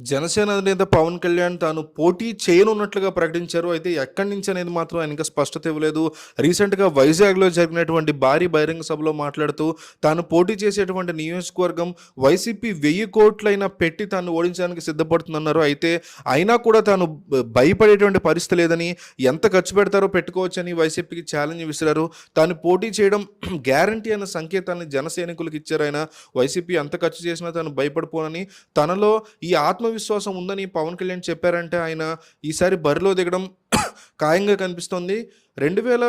జనసేన అధినేత పవన్ కళ్యాణ్ తాను పోటీ చేయనున్నట్లుగా ప్రకటించారు. అయితే ఎక్కడి నుంచి అనేది మాత్రం ఆయన ఇంకా స్పష్టత ఇవ్వలేదు. రీసెంట్గా వైజాగ్లో జరిగినటువంటి భారీ బహిరంగ సభలో మాట్లాడుతూ తాను పోటీ చేసేటువంటి నియోజకవర్గం వైసీపీ వెయ్యి కోట్లైనా పెట్టి తాను ఓడించడానికి సిద్ధపడుతుందన్నారు. అయితే అయినా కూడా తాను భయపడేటువంటి పరిస్థితి లేదని ఎంత ఖర్చు పెడతారో పెట్టుకోవచ్చని వైసీపీకి ఛాలెంజ్ విసిరారు. తాను పోటీ చేయడం గ్యారంటీ అన్న సంకేతాన్ని జనసైనికులకు ఇచ్చారు. ఆయన వైసీపీ ఎంత ఖర్చు చేసినా తాను భయపడిపోనని తనలో ఈ ఆత్మ ఆత్మవిశ్వాసం ఉందని పవన్ కళ్యాణ్ చెప్పారంటే ఆయన ఈసారి బరిలో దిగడం ఖాయంగా కనిపిస్తోంది. రెండు వేల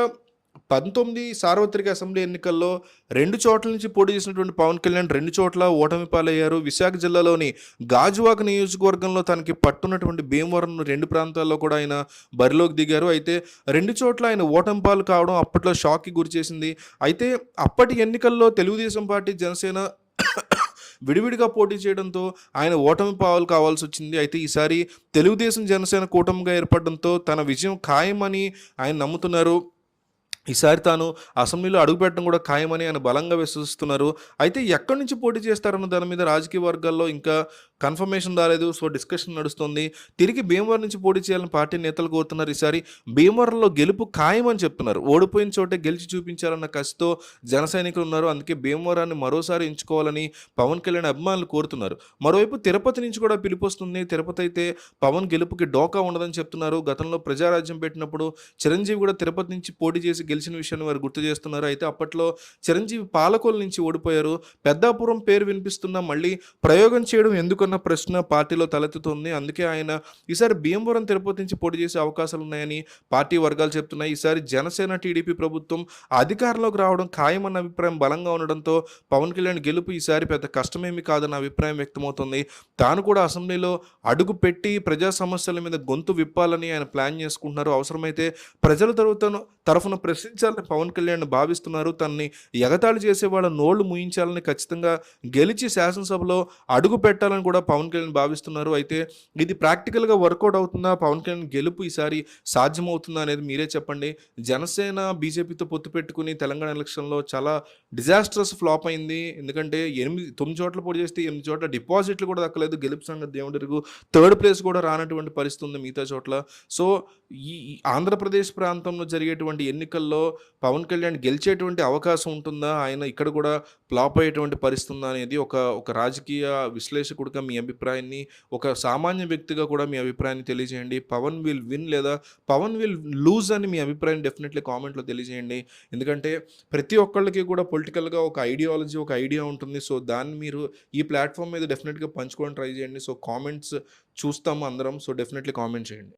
పంతొమ్మిది సార్వత్రిక అసెంబ్లీ ఎన్నికల్లో రెండు చోట్ల నుంచి పోటీ చేసినటువంటి పవన్ కళ్యాణ్ రెండు చోట్ల ఓటమి పాలయ్యారు. విశాఖ జిల్లాలోని గాజువాక నియోజకవర్గంలో తనకి పట్టున్నటువంటి భీమవరం రెండు ప్రాంతాల్లో కూడా ఆయన బరిలోకి దిగారు. అయితే రెండు చోట్ల ఆయన ఓటమి పాలు కావడం అప్పట్లో షాక్కి గురిచేసింది అయితే అప్పటి ఎన్నికల్లో తెలుగుదేశం పార్టీ జనసేన విడివిడిగా పోటీ చేయడంతో ఆయన ఓటమి పావులు కావాల్సి వచ్చింది. అయితే ఈసారి తెలుగుదేశం జనసేన కూటమిగా ఏర్పడడంతో తన విజయం ఖాయమని ఆయన నమ్ముతున్నారు. ఈసారి తాను అసెంబ్లీలో అడుగుపెట్టడం కూడా ఖాయమని ఆయన బలంగా విశ్వసిస్తున్నారు. అయితే ఎక్కడి నుంచి పోటీ చేస్తారన్న దాని మీద రాజకీయ వర్గాల్లో ఇంకా కన్ఫర్మేషన్ రాలేదు. సో డిస్కషన్ నడుస్తుంది. తిరిగి భీమవరం నుంచి పోటీ చేయాలని పార్టీ నేతలు కోరుతున్నారు. ఈసారి భీమవరంలో గెలుపు ఖాయమని చెప్తున్నారు. ఓడిపోయిన చోటే గెలిచి చూపించాలన్న కసితో జన సైనికులు ఉన్నారు. అందుకే భీమవరాన్ని మరోసారి ఎంచుకోవాలని పవన్ కళ్యాణ్ అభిమానులు కోరుతున్నారు. మరోవైపు తిరుపతి నుంచి కూడా పిలుపు వస్తుంది తిరుపతి అయితే పవన్ గెలుపుకి డోకా ఉండదని చెప్తున్నారు. గతంలో ప్రజారాజ్యం పెట్టినప్పుడు చిరంజీవి కూడా తిరుపతి నుంచి పోటీ చేసి గెలిచిన విషయాన్ని వారు గుర్తు చేస్తున్నారు. అయితే అప్పట్లో చిరంజీవి పాలకోల నుంచి ఓడిపోయారు. పెద్దాపురం పేరు వినిపిస్తున్నా మళ్ళీ ప్రయోగం చేయడం ఎందుకు ఎందుకన్న ప్రశ్న పార్టీలో తలెత్తుతుంది. అందుకే ఆయన ఈసారి భీమవరం తిరుపతి నుంచి పోటీ చేసే అవకాశాలు ఉన్నాయని పార్టీ వర్గాలు చెప్తున్నాయి. ఈసారి జనసేన టీడీపీ ప్రభుత్వం అధికారంలోకి రావడం ఖాయమన్న అభిప్రాయం బలంగా ఉండడంతో పవన్ కళ్యాణ్ గెలుపు ఈసారి పెద్ద కష్టమేమి కాదన్న అభిప్రాయం వ్యక్తమవుతుంది. తాను కూడా అసెంబ్లీలో అడుగు పెట్టి ప్రజా సమస్యల మీద గొంతు విప్పాలని ఆయన ప్లాన్ చేసుకుంటున్నారు. అవసరమైతే ప్రజల తరఫున తరఫున ప్రశ్నించాలని పవన్ కళ్యాణ్ భావిస్తున్నారు. తనని ఎగతాళి చేసే వాళ్ళ నోళ్ళు ముయించాలని ఖచ్చితంగా గెలిచి శాసనసభలో అడుగు పెట్టాలని కూడా పవన్ కళ్యాణ్ భావిస్తున్నారు. అయితే ఇది ప్రాక్టికల్గా వర్కౌట్ అవుతుందా? పవన్ కళ్యాణ్ గెలుపు ఈసారి సాధ్యమవుతుందా అనేది మీరే చెప్పండి. జనసేన బీజేపీతో పొత్తు పెట్టుకుని తెలంగాణ ఎలక్షన్లో చాలా డిజాస్టర్స్ ఫ్లాప్ అయింది. ఎందుకంటే ఎనిమిది తొమ్మిది చోట్ల పోటీ చేస్తే ఎనిమిది చోట్ల డిపాజిట్లు కూడా దక్కలేదు. గెలుపు సంగతి దేవుడికి థర్డ్ ప్లేస్ కూడా రానటువంటి పరిస్థితి ఉంది మిగతా చోట్ల. సో ఈ ఈ ఆంధ్రప్రదేశ్ ప్రాంతంలో జరిగేటువంటి ఎన్నికల్లో పవన్ కళ్యాణ్ గెలిచేటువంటి అవకాశం ఉంటుందా? ఆయన ఇక్కడ కూడా ఫ్లాప్ అయ్యేటువంటి పరిస్థితి ఉందా అనేది ఒక ఒక రాజకీయ విశ్లేషకుడిగా మీ అభిప్రాయాన్ని ఒక సామాన్య వ్యక్తిగా కూడా మీ అభిప్రాయాన్ని తెలియజేయండి. పవన్ విల్ విన్ లేదా పవన్ విల్ లూజ్ అని మీ అభిప్రాయం డెఫినెట్లీ కామెంట్లో తెలియజేయండి. ఎందుకంటే ప్రతి ఒక్కళ్ళకి కూడా పొలిటికల్గా ఒక ఐడియాలజీ ఒక ఐడియా ఉంటుంది. సో దాన్ని మీరు ఈ ప్లాట్ఫామ్ మీద డెఫినెట్గా పంచుకోవడం ట్రై చేయండి. సో కామెంట్స్ చూస్తాము అందరం. సో డెఫినెట్లీ కామెంట్ చేయండి.